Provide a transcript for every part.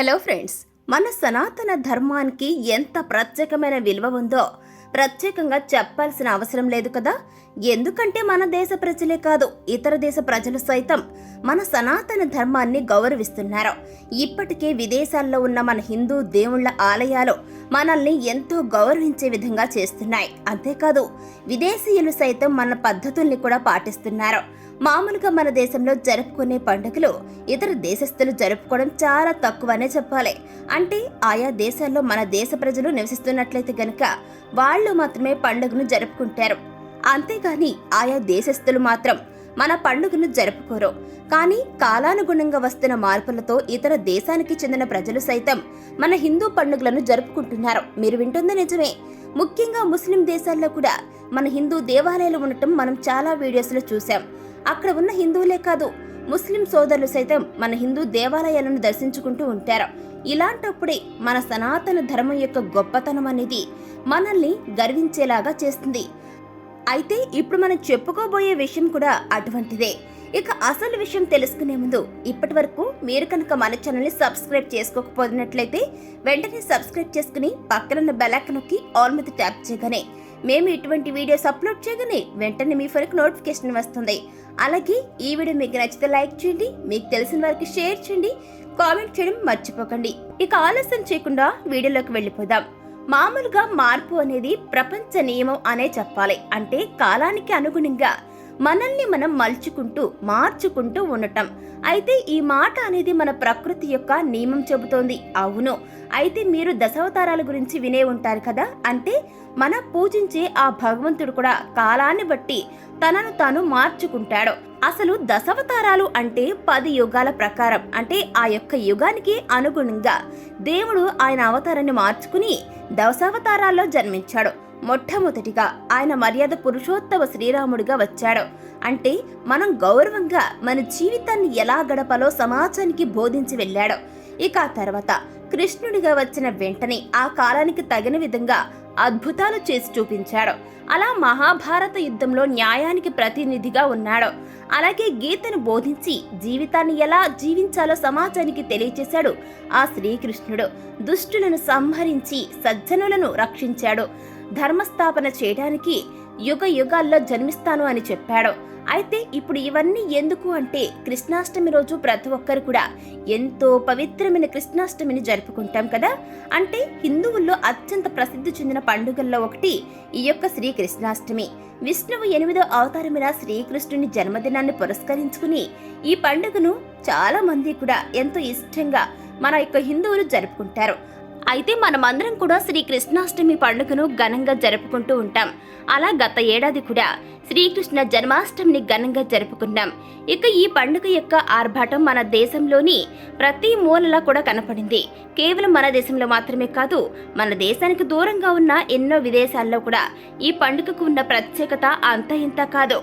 Hello friends మన సనాతన ధర్మానికి ఎంత ప్రత్యేకమైన విలువ ఉందో ప్రత్యేకంగా చెప్పాల్సిన అవసరం లేదు కదా? ఎందుకంటే మన దేశ ప్రజలే కాదు ఇతర దేశ ప్రజలు సైతం మన సనాతన ధర్మాన్ని గౌరవిస్తున్నారు. ఇప్పటికే విదేశాల్లో ఉన్న మన హిందూ దేవుళ్ళ ఆలయాలు మనల్ని ఎంతో గౌరవించే విధంగా చేస్తున్నాయి. అంతేకాదు విదేశీయులు సైతం మన పద్ధతుల్ని కూడా పాటిస్తున్నారు. మామూలుగా మన దేశంలో జరుపుకునే పండుగలు ఇతర దేశస్థులు జరుపుకోవడం చాలా తక్కువనే చెప్పాలి. అంటే ఆయా దేశాల్లో మన దేశ ప్రజలు నివసిస్తున్నట్లయితే గనక వాళ్ళు మాత్రమే పండుగను జరుపుకుంటారు. అంతేగాని ఆయా దేశస్థులు మాత్రం మన పండుగను జరుపుకోరు. కానీ కాలానుగుణంగా వస్తున్న మార్పులతో ఇతర దేశానికి చెందిన ప్రజలు సైతం మన హిందూ పండుగలను జరుపుకుంటున్నారు. మీరు వింటుంది నిజమే. ముఖ్యంగా ముస్లిం దేశాల్లో కూడా మన హిందూ దేవాలయాలు ఉండటం మనం చాలా వీడియోస్లో చూసాం అక్కడ ఉన్న హిందువులే కాదు ముస్లిం సోదరులు సైతం మన హిందూ దేవాలయాలను దర్శించుకుంటూ ఉంటారు. ఇలాంటప్పుడే మన సనాతన ధర్మం యొక్క గొప్పతనం అనేది మనల్ని గర్వించేలాగా చేస్తుంది. అయితే ఇప్పుడు మనం చెప్పుకోబోయే విషయం కూడా అటువంటిదే. ఇక అసలు విషయం తెలుసుకునే ముందు ఇప్పటి వరకు మీరు కనుక మన ఛానల్ని సబ్స్క్రైబ్ చేసుకోకపోయినట్లయితే వెంటనే సబ్స్క్రైబ్ చేసుకుని పక్కనున్న బెల్ ఐకాన్ నొక్కి ఆల్ మీద ట్యాప్ చేయగానే మేము ఇటువంటి వీడియోస్ అప్లోడ్ చేయగానే వెంటనే మీ ఫోన్కి నోటిఫికేషన్ వస్తుంది. అలాగే ఈ వీడియో మీకు నచ్చితే లైక్ చేయండి మీకు తెలిసిన వారికి షేర్ చేయండి కామెంట్ చేయడం మర్చిపోకండి. ఇక ఆలస్యం చేయకుండా వీడియోలోకి వెళ్ళిపోదాం. మామూలుగా మార్పు అనేది ప్రపంచ నియమం అనే చెప్పాలి. అంటే కాలానికి అనుగుణంగా మనల్ని మనం మలుచుకుంటూ మార్చుకుంటూ ఉండటం. అయితే ఈ మాట అనేది మన ప్రకృతి యొక్క నియమం చెబుతోంది. అవును. అయితే మీరు దశావతారాల గురించి వినే ఉంటారు కదా? అంటే మన పూజించే ఆ భగవంతుడు కూడా కాలాన్ని బట్టి తనను తాను మార్చుకుంటాడు. అసలు దశావతారాలు అంటే పది యుగాల ప్రకారం. అంటే ఆ యొక్క యుగానికి అనుగుణంగా దేవుడు ఆయన అవతారాన్ని మార్చుకుని దశావతారాల్లో జన్మించాడు. మొట్టమొదటిగా ఆయన మర్యాద పురుషోత్తమ శ్రీరాముడిగా వచ్చాడు. అంటే మనం గౌరవంగా మన జీవితాన్ని ఎలా గడపాలో సమాజానికి బోధించి వెళ్ళాడు. ఇక ఆ తర్వాత కృష్ణుడిగా వచ్చిన వెంటనే ఆ కాలానికి తగిన విధంగా అద్భుతాలు చేసి చూపించాడు. అలా మహాభారత యుద్ధంలో న్యాయానికి ప్రతినిధిగా ఉన్నాడు. అలాగే గీతను బోధించి జీవితాన్ని ఎలా జీవించాలో సమాజానికి తెలియచేశాడు ఆ శ్రీకృష్ణుడు. దుష్టులను సంహరించి సజ్జనులను రక్షించాడు. ధర్మస్థాపన చేయడానికి యుగ యుగాల్లో జన్మిస్తాను అని చెప్పాడు. అయితే ఇప్పుడు ఇవన్నీ ఎందుకు అంటే కృష్ణాష్టమి రోజు ప్రతి ఒక్కరు కూడా ఎంతో పవిత్రమైన కృష్ణాష్టమిని జరుపుకుంటాం కదా? అంటే హిందువుల్లో అత్యంత ప్రసిద్ధి చెందిన పండుగల్లో ఒకటి ఈ యొక్క శ్రీ కృష్ణాష్టమి. విష్ణువు ఎనిమిదో అవతారమైన శ్రీకృష్ణుని జన్మదినాన్ని పురస్కరించుకుని ఈ పండుగను చాలా మంది కూడా ఎంతో ఇష్టంగా మన యొక్క హిందువులు జరుపుకుంటారు. అయితే మనమందరం కూడా శ్రీ కృష్ణాష్టమి పండుగను ఘనంగా జరుపుకుంటూ ఉంటాం. అలా గత ఏడాది కూడా శ్రీకృష్ణ జన్మాష్టమిని ఘనంగా జరుపుకున్నాం. ఇక ఈ పండుగ యొక్క ఆర్భాటం మన దేశంలోని ప్రతి మూలలా కూడా కనపడింది. కేవలం మన దేశంలో మాత్రమే కాదు మన దేశానికి దూరంగా ఉన్న ఎన్నో విదేశాల్లో కూడా ఈ పండుగకు ఉన్న ప్రత్యేకత అంత ఇంత కాదు.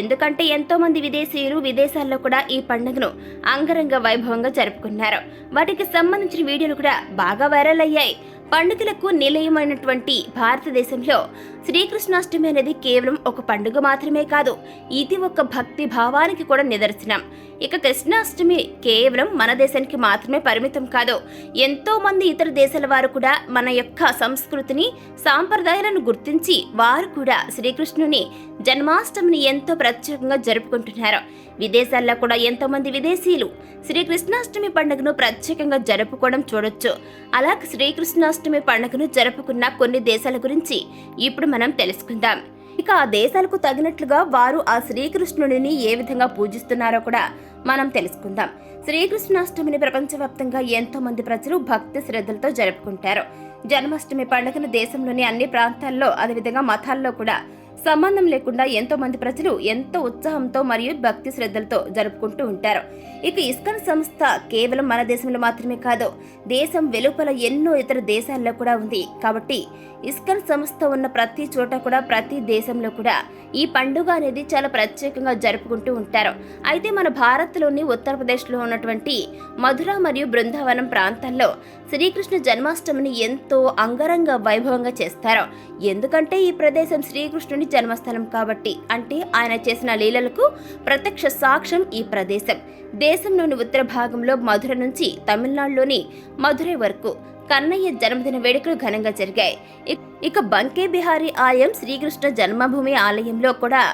ఎందుకంటే ఎంతో మంది విదేశీయులు విదేశాల్లో కూడా ఈ పండుగను అంగరంగ వైభవంగా జరుపుకున్నారు. వాటికి సంబంధించిన వీడియోలు కూడా బాగా వైరల్ అయ్యాయి పండుగలకు నిలయమైనటువంటి భారతదేశంలో శ్రీకృష్ణాష్టమి అనేది కేవలం ఒక పండుగ మాత్రమే కాదు ఇది ఒక భక్తి భావానికి కూడా నిదర్శనం. ఇక కృష్ణాష్టమి కేవలం మన దేశానికి మాత్రమే పరిమితం కాదు ఎంతో మంది ఇతర దేశాల వారు కూడా మన యొక్క సంస్కృతిని సాంప్రదాయాలను గుర్తించి వారు కూడా శ్రీకృష్ణుని జన్మాష్టమిని ఎంతో ప్రత్యేకంగా జరుపుకుంటున్నారు. విదేశాల్లో కూడా ఎంతో మంది విదేశీయులు శ్రీకృష్ణాష్టమి పండుగను ప్రత్యేకంగా జరుపుకోవడం చూడొచ్చు. అలా శ్రీకృష్ణాష్టమి పండుగను జరుపుకున్న కొన్ని దేశాల గురించి ఇప్పుడు మనం తెలుసుకుందాం. ఇక ఆ దేశాలకు తగినట్లుగా వారు ఆ శ్రీకృష్ణుడిని ఏ విధంగా పూజిస్తున్నారో కూడా మనం తెలుసుకుందాం. శ్రీకృష్ణాష్టమిని ప్రపంచవ్యాప్తంగా ఎంతో మంది ప్రజలు భక్తి శ్రద్ధలతో జరుపుకుంటారు. జన్మాష్టమి పండుగను దేశంలోని అన్ని ప్రాంతాల్లో అదేవిధంగా మతాల్లో కూడా సంబంధం లేకుండా ఎంతో మంది ప్రజలు ఎంతో ఉత్సాహంతో మరియు భక్తి శ్రద్ధలతో జరుపుకుంటూ ఉంటారు. ఇక ఇస్కాన్ సంస్థ కేవలం మన దేశంలో మాత్రమే కాదు దేశం వెలుపల ఎన్నో ఇతర దేశాల్లో కూడా ఉంది. కాబట్టి ఇస్కాన్ సంస్థ ఉన్న ప్రతి చోట కూడా ప్రతి దేశంలో కూడా ఈ పండుగ అనేది చాలా ప్రత్యేకంగా జరుపుకుంటూ ఉంటారు. అయితే మన భారత్లోని ఉత్తరప్రదేశ్లో ఉన్నటువంటి మధుర మరియు బృందావనం ప్రాంతాల్లో శ్రీకృష్ణ జన్మాష్టమిని ఎంతో అంగరంగ వైభవంగా చేస్తారు. ఎందుకంటే ఈ ప్రదేశం శ్రీకృష్ణుని జన్మస్థలం కాబట్టి అంటే ఆయన చేసిన లీలలకు ప్రత్యక్ష సాక్ష్యం ఈ ప్రదేశం. దేశంలోని ఉత్తర భాగంలో మధుర నుంచి తమిళనాడులోని మధురై వరకు కన్నయ్య జన్మదిన వేడుకలు ఘనంగా జరిగాయి. ఇక బంకే బిహారీ ఆలయం శ్రీకృష్ణ జన్మభూమి ఆలయంలో కూడా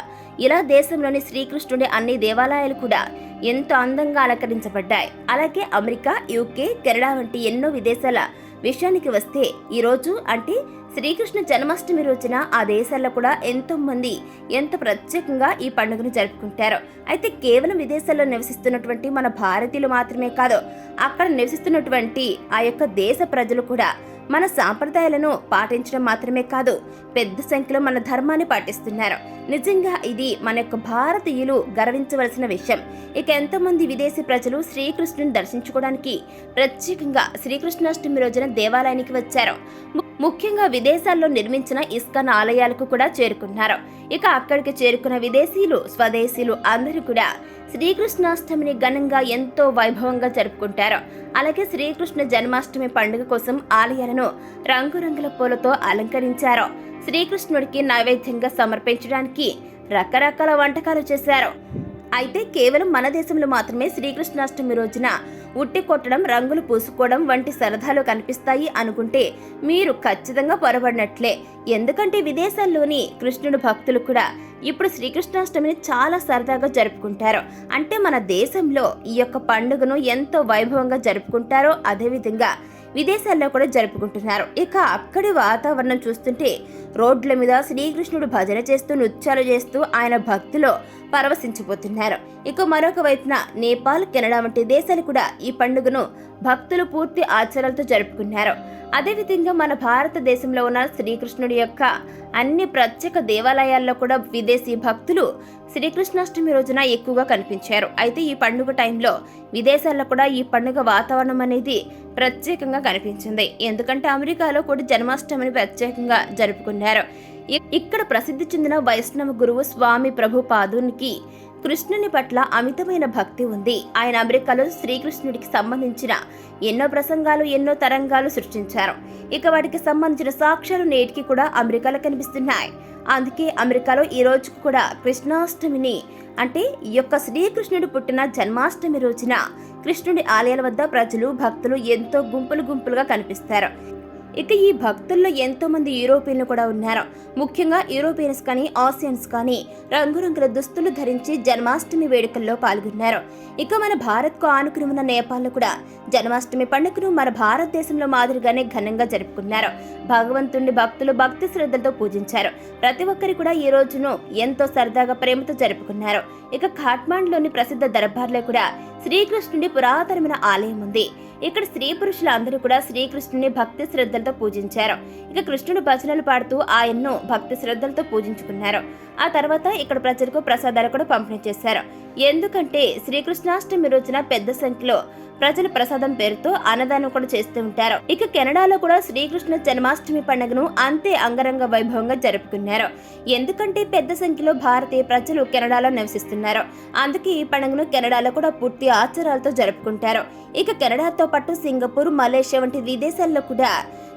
ఇలా దేశంలోని శ్రీకృష్ణుడి అన్ని దేవాలయాలు కూడా ఎంతో అందంగా అలంకరించబడ్డాయి. అలాగే అమెరికా యూకే కెనడా వంటి ఎన్నో విదేశాల విషయానికి వస్తే ఈరోజు అంటే శ్రీకృష్ణ జన్మాష్టమి రోజున ఆ దేశాల్లో కూడా ఎంతో మంది ఎంత ప్రత్యేకంగా ఈ పండుగను జరుపుకుంటారు. అయితే కేవలం విదేశాల్లో నివసిస్తున్నటువంటి మన భారతీయులు మాత్రమే కాదు అక్కడ నివసిస్తున్నటువంటి ఆ యొక్క దేశ ప్రజలు కూడా మన సాంప్రదాయాలను పాటించడం మాత్రమే కాదు పెద్ద సంఖ్యలో మన ధర్మాన్ని పాటిస్తున్నారు. నిజంగా ఇది మన యొక్క భారతీయులు గర్వించవలసిన విషయం. ఇక ఎంతోమంది విదేశీ ప్రజలు శ్రీకృష్ణుని దర్శించుకోవడానికి ప్రత్యేకంగా శ్రీకృష్ణాష్టమి రోజున దేవాలయానికి వచ్చారు. ముఖ్యంగా విదేశాల్లో నిర్మించిన ఇస్కాన్ ఆలయాలకు కూడా చేరుకున్నారు. ఇక అక్కడికి చేరుకున్న విదేశీయులు స్వదేశీయులు అందరూ కూడా శ్రీకృష్ణాష్టమిని ఘనంగా ఎంతో వైభవంగా జరుపుకుంటారు. అలాగే శ్రీకృష్ణ జన్మాష్టమి పండుగ కోసం ఆలయాలను రంగురంగుల పూలతో అలంకరించారు. శ్రీకృష్ణుడికి నైవేద్యంగా సమర్పించడానికి రకరకాల వంటకాలు చేశారు. అయితే కేవలం మన దేశంలో మాత్రమే శ్రీకృష్ణాష్టమి రోజున ఉట్టి కొట్టడం రంగులు పూసుకోవడం వంటి సరదాలు కనిపిస్తాయి అనుకుంటే మీరు ఖచ్చితంగా పొరబడినట్లే ఎందుకంటే విదేశాల్లోని కృష్ణుడు భక్తులు కూడా ఇప్పుడు శ్రీకృష్ణాష్టమిని చాలా సరదాగా జరుపుకుంటారు. అంటే మన దేశంలో ఈ యొక్క పండుగను ఎంతో వైభవంగా జరుపుకుంటారో అదేవిధంగా విదేశాల్లో కూడా జరుపుకుంటున్నారు. ఇక అక్కడి వాతావరణం చూస్తుంటే రోడ్ల మీద శ్రీకృష్ణుడు భజన చేస్తూ నృత్యాలు చేస్తూ ఆయన భక్తిలో పరవశించిపోతున్నారు. ఇక మరొక వైపున నేపాల్ కెనడా వంటి దేశాలు కూడా ఈ పండుగను భక్తులు పూర్తి ఆచారాలతో జరుపుకున్నారు. అదేవిధంగా మన భారతదేశంలో ఉన్న శ్రీకృష్ణుడి యొక్క అన్ని ప్రత్యేక దేవాలయాల్లో కూడా విదేశీ భక్తులు శ్రీకృష్ణాష్టమి రోజున ఎక్కువగా కనిపించారు. అయితే ఈ పండుగ టైంలో విదేశాల్లో కూడా ఈ పండుగ వాతావరణం అనేది ప్రత్యేకంగా కనిపించింది. ఎందుకంటే అమెరికాలో కూడా జన్మాష్టమిని ప్రత్యేకంగా జరుపుకున్నారు. ఇ- ఇక్కడ ప్రసిద్ధి చెందిన వైష్ణవ గురువు స్వామి ప్రభు పాదునికి కృష్ణుని పట్ల అమితమైన భక్తి ఉంది. ఆయన అమెరికాలో శ్రీకృష్ణుడికి సంబంధించిన ఎన్నో ప్రసంగాలు ఎన్నో తరంగాలు సృష్టించారు. ఇక వాటికి సంబంధించిన సాక్ష్యాలు నేటికి కూడా అమెరికాలో కనిపిస్తున్నాయి. అందుకే అమెరికాలో ఈ రోజు కూడా కృష్ణాష్టమిని అంటే ఈ యొక్క శ్రీకృష్ణుడు పుట్టిన జన్మాష్టమి రోజున కృష్ణుడి ఆలయాల వద్ద ప్రజలు భక్తులు ఎంతో గుంపులు గుంపులుగా కనిపిస్తారు. ఇక ఈ భక్తుల్లో ఎంతో మంది యూరోపియన్లు కూడా ఉన్నారు. ముఖ్యంగా యూరోపియన్స్ కానీ ఆసియన్స్ కానీ రంగురంగుల దుస్తులు ధరించి జన్మాష్టమి వేడుకల్లో పాల్గొన్నారు. ఇక మన భారత్కు ఆనుకుని ఉన్న నేపాల్లో కూడా జన్మాష్టమి పండుగను మన భారతదేశంలో మాదిరిగానే ఘనంగా జరుపుకున్నారు. భగవంతుణ్ణి భక్తులు భక్తి శ్రద్ధలతో పూజించారు. ప్రతి ఒక్కరి కూడా ఈ రోజును ఎంతో సరదాగా ప్రేమతో జరుపుకున్నారు. ఇక ఖాట్మాండ్లోని ప్రసిద్ధ దర్బార్లో కూడా శ్రీకృష్ణుడి పురాతనమైన ఆలయం ఉంది. ఇక్కడ స్త్రీ పురుషులు అందరూ కూడా శ్రీకృష్ణుని భక్తి శ్రద్ధలతో పూజించారు. ఇక కృష్ణుడు భజనలు పాడుతూ ఆయన్ను భక్తి శ్రద్ధలతో పూజించుకున్నారు. ఆ తర్వాత ఇక్కడ ప్రజలకు ప్రసాదాలు కూడా పంపిణీ చేశారు. ఎందుకంటే శ్రీకృష్ణాష్టమి రోజున పెద్ద సంఖ్యలో ప్రజలు ప్రసాదం పేరుతో అన్నదానం కూడా చేస్తూ ఉంటారు. ఇక కెనడాలో కూడా శ్రీకృష్ణ జన్మాష్టమి పండుగను అంతే అంగరంగ వైభవంగా జరుపుకున్నారు. ఎందుకంటే పెద్ద సంఖ్యలో భారతీయ ప్రజలు కెనడాలో నివసిస్తున్నారు. అందుకే ఈ పండుగను కెనడాలో కూడా పూర్తి ఆచారాలతో జరుపుకుంటారు. ఇక కెనడాతో పాటు సింగపూర్ మలేషియా వంటి విదేశాల్లో కూడా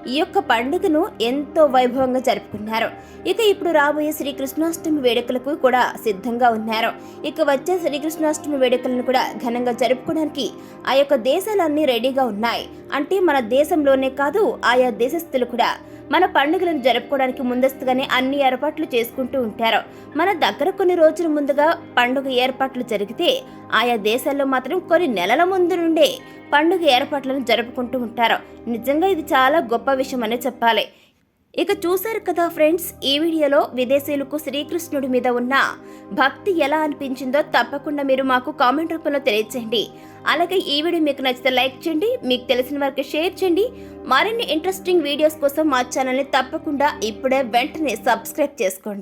ఈ యొక్క పండుగను ఎంతో వైభవంగా జరుపుకున్నారు. ఇక ఇప్పుడు రాబోయే శ్రీకృష్ణాష్టమి వేడుకలకు కూడా సిద్ధంగా ఉన్నారు. ఇక వచ్చే శ్రీకృష్ణాష్టమి వేడుకలను కూడా ఘనంగా జరుపుకోవడానికి ఆ యొక్క దేశాలన్నీ రెడీగా ఉన్నాయి. అంటే మన దేశంలోనే కాదు ఆయా దేశస్థులు కూడా మన పండుగలను జరుపుకోవడానికి ముందస్తుగానే అన్ని ఏర్పాట్లు చేసుకుంటూ ఉంటారు. మన దగ్గర కొన్ని రోజుల ముందుగా పండుగ ఏర్పాట్లు జరిగితే ఆయా దేశాల్లో మాత్రం కొన్ని నెలల ముందు నుండే పండుగ ఏర్పాట్లను జరుపుకుంటూ ఉంటారు. నిజంగా ఇది చాలా గొప్ప విషయం అనే చెప్పాలి. ఇక చూశారు కదా ఫ్రెండ్స్ ఈ వీడియోలో విదేశీయులకు శ్రీకృష్ణుడి మీద ఉన్న భక్తి ఎలా అనిపించిందో తప్పకుండా మీరు మాకు కామెంట్ రూపంలో తెలియచేయండి. అలాగే ఈ వీడియో మీకు నచ్చితే లైక్ చేయండి మీకు తెలిసిన వారికి షేర్ చేయండి. మరిన్ని ఇంట్రెస్టింగ్ వీడియోస్ కోసం మా ఛానల్ని తప్పకుండా ఇప్పుడే వెంటనే సబ్స్క్రైబ్ చేసుకోండి.